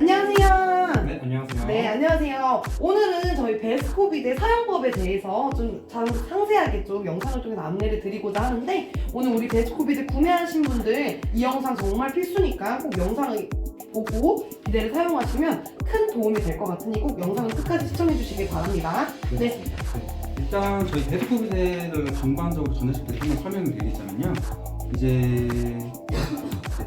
안녕하세요. 네, 안녕하세요. 네, 안녕하세요. 오늘은 저희 베스코비드 사용법에 대해서 좀 상- 상세하게 좀 영상을 통해서 안내를 드리고자 하는데 오늘 우리 베스코비드 구매하신 분들 이 영상 정말 필수니까 꼭 영상을 보고 비데를 사용하시면 큰 도움이 될 것 같으니 꼭 영상을 끝까지 시청해 주시길 바랍니다. 네. 네. 일단 저희 데스크비드를 전반적으로 전해식들 한번 설명을 드리자면요. 이제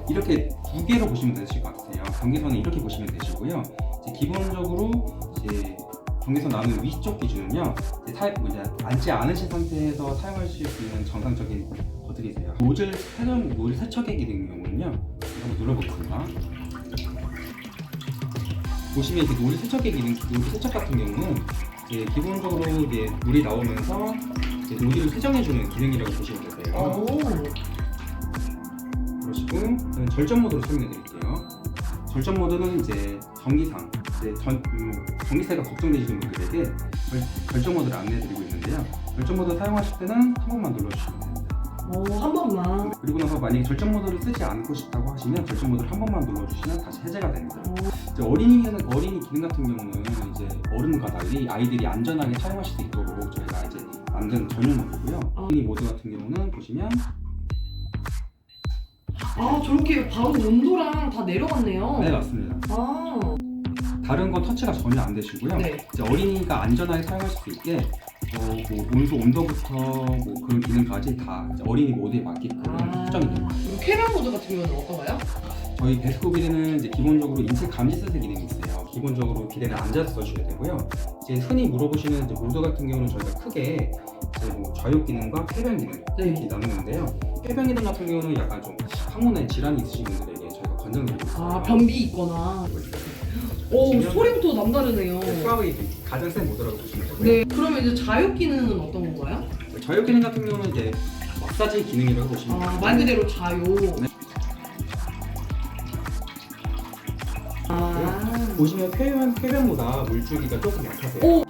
이렇게 두 개로 보시면 되실 것 같아요. 경계선은 이렇게 보시면 되시고요. 이제 기본적으로 이제 경계선 나오는 위쪽 기준은요. 이제 타입 뭐냐 앉지 않으신 상태에서 사용하실 수 있는 정상적인 버튼이세요. 노즐 세정 노즐 세척기 같은 경우는요. 한번 눌러보겠습니다. 보시면 이렇게 노즐 세척기 기능, 노즐 세척 같은 경우는 이제 기본적으로 이제 물이 나오면서 이제 노즐을 세정해주는 기능이라고 보시면 되세요. 오. 그러시고 저는 절전 모드로 설명해 드릴게요. 절전 모드는 이제 전기상, 이제 전, 음, 전기세가 걱정되시는 분들에게 절, 절전 모드를 안내해 드리고 있는데요. 절전 모드 사용하실 때는 한 번만 눌러주시면 됩니다. 오, 한 번만. 그리고 나서 만약에 절전 모드를 쓰지 않고 싶다고 하시면 절전 모드를 한 번만 눌러주시면 다시 해제가 됩니다. 이제 어린이 기능, 어린이 기능 같은 경우는 이제 어른과 달리 아이들이 안전하게 사용하실 수 있도록 저희가 이제 만든 전용 모드고요. 아. 어린이 모드 같은 경우는 보시면 아, 저렇게 바로 온도랑 다 내려갔네요. 네 맞습니다. 아, 다른 건 터치가 전혀 안 되시고요. 네. 이제 어린이가 안전하게 사용하실 수 있게 어, 뭐 온도 온도부터 뭐 그런 기능까지 다 이제 어린이 모드에 맞게끔 아. 설정이 됩니다. 그리고 쾌변 모드 같은 경우는 어떤가요? 저희 베스코비드는 이제 기본적으로 인체 감지 세트 기능이 있어요. 기본적으로 비대는 앉아서 써주셔야 되고요. 이제 흔히 물어보시는 이제 모드 같은 경우는 저희가 크게 뭐 좌욕 기능과 쾌변 기능 네. 이렇게 나누는데요. 쾌변 기능 같은 경우는 약간 좀 항문에 질환이 있으신 분들에게 저희가 권장드리고 있어요. 아, 변비 있거나. 오, 보시면 소리부터 남다르네요. 수압이 가장 센 모드라고 보시면 되고요. 네, 그러면 이제 자욕 기능은 어떤 건가요? 좌욕 기능 같은 경우는 이제 마사지 기능이라고 보시면 아, 돼요. 말 그대로 자욕. 네. 아, 보시면 쾌변, 쾌변보다 물줄기가 조금 약하세요. 오.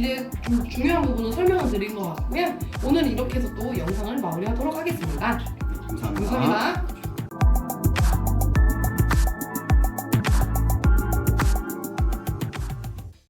이제 좀 중요한 부분은 설명을 드린 것 같고요. 오늘 이렇게 해서 또 영상을 마무리하도록 하겠습니다. 감사합니다. 감사합니다.